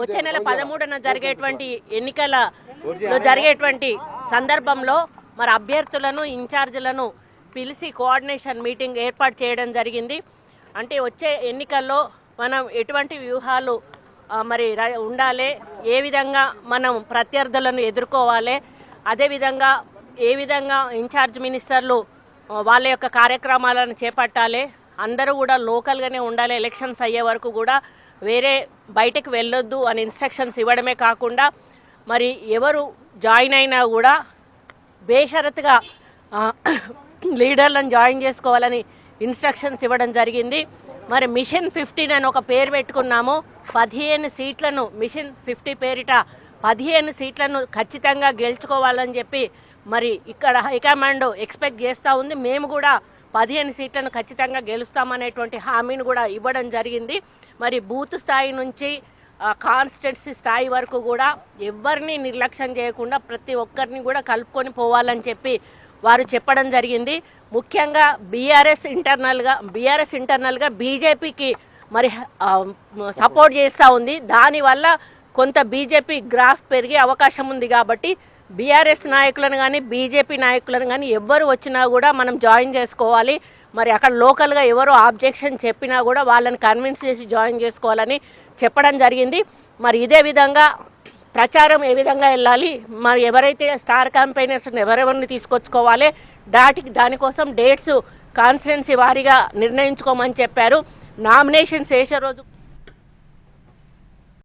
వచ్చే నెల పదమూడున జరిగేటువంటి ఎన్నికలలో జరిగేటువంటి సందర్భంలో మరి అభ్యర్థులను ఇన్ఛార్జీలను పిలిచి కోఆర్డినేషన్ మీటింగ్ ఏర్పాటు చేయడం జరిగింది. అంటే వచ్చే ఎన్నికల్లో మనం ఎటువంటి వ్యూహాలు మరి ఉండాలి ఏ విధంగా మనం ప్రత్యర్థులను ఎదుర్కోవాలి అదేవిధంగా ఏ విధంగా ఇన్ఛార్జ్ మినిస్టర్లు వాళ్ళ యొక్క కార్యక్రమాలను చేపట్టాలి అందరూ కూడా లోకల్గానే ఉండాలి ఎలక్షన్స్ అయ్యే వరకు కూడా వేరే బయటకు వెళ్ళొద్దు అని ఇన్స్ట్రక్షన్స్ ఇవ్వడమే కాకుండా మరి ఎవరు జాయిన్ అయినా కూడా బేషరత్గా లీడర్లను జాయిన్ చేసుకోవాలని ఇన్స్ట్రక్షన్స్ ఇవ్వడం జరిగింది. మరి మిషన్ ఫిఫ్టీన్ అని ఒక పేరు పెట్టుకున్నాము. పదిహేను సీట్లను మిషన్ ఫిఫ్టీ పేరిట పదిహేను సీట్లను ఖచ్చితంగా గెలుచుకోవాలని చెప్పి మరి ఇక్కడ హైకమాండ్ ఎక్స్పెక్ట్ చేస్తూ ఉంది. మేము కూడా పదిహేను సీట్లను ఖచ్చితంగా గెలుస్తామనేటువంటి హామీని కూడా ఇవ్వడం జరిగింది. మరి బూత్ స్థాయి నుంచి కాన్స్టిట్యున్సీ స్థాయి వరకు కూడా ఎవరిని నిర్లక్ష్యం చేయకుండా ప్రతి ఒక్కరిని కూడా కలుపుకొని పోవాలని చెప్పి వారు చెప్పడం జరిగింది. ముఖ్యంగా బీఆర్ఎస్ ఇంటర్నల్గా బీఆర్ఎస్ ఇంటర్నల్గా బీజేపీకి మరి సపోర్ట్ చేస్తూ ఉంది. దానివల్ల కొంత బీజేపీ గ్రాఫ్ పెరిగే అవకాశం ఉంది కాబట్టి బీఆర్ఎస్ నాయకులను కానీ బీజేపీ నాయకులను కానీ ఎవ్వరు వచ్చినా కూడా మనం జాయిన్ చేసుకోవాలి. మరి అక్కడ లోకల్గా ఎవరు ఆబ్జెక్షన్ చెప్పినా కూడా వాళ్ళని కన్విన్స్ చేసి జాయిన్ చేసుకోవాలని చెప్పడం జరిగింది. మరి ఇదే విధంగా ప్రచారం ఏ విధంగా వెళ్ళాలి? మరి ఎవరైతే స్టార్ క్యాంపెయినర్స్ ఎవరెవరిని తీసుకొచ్చుకోవాలి? దాటికి దానికోసం డేట్స్ కాన్స్టిట్యున్సీ వారీగా నిర్ణయించుకోమని చెప్పారు. నామినేషన్స్ వేసే రోజు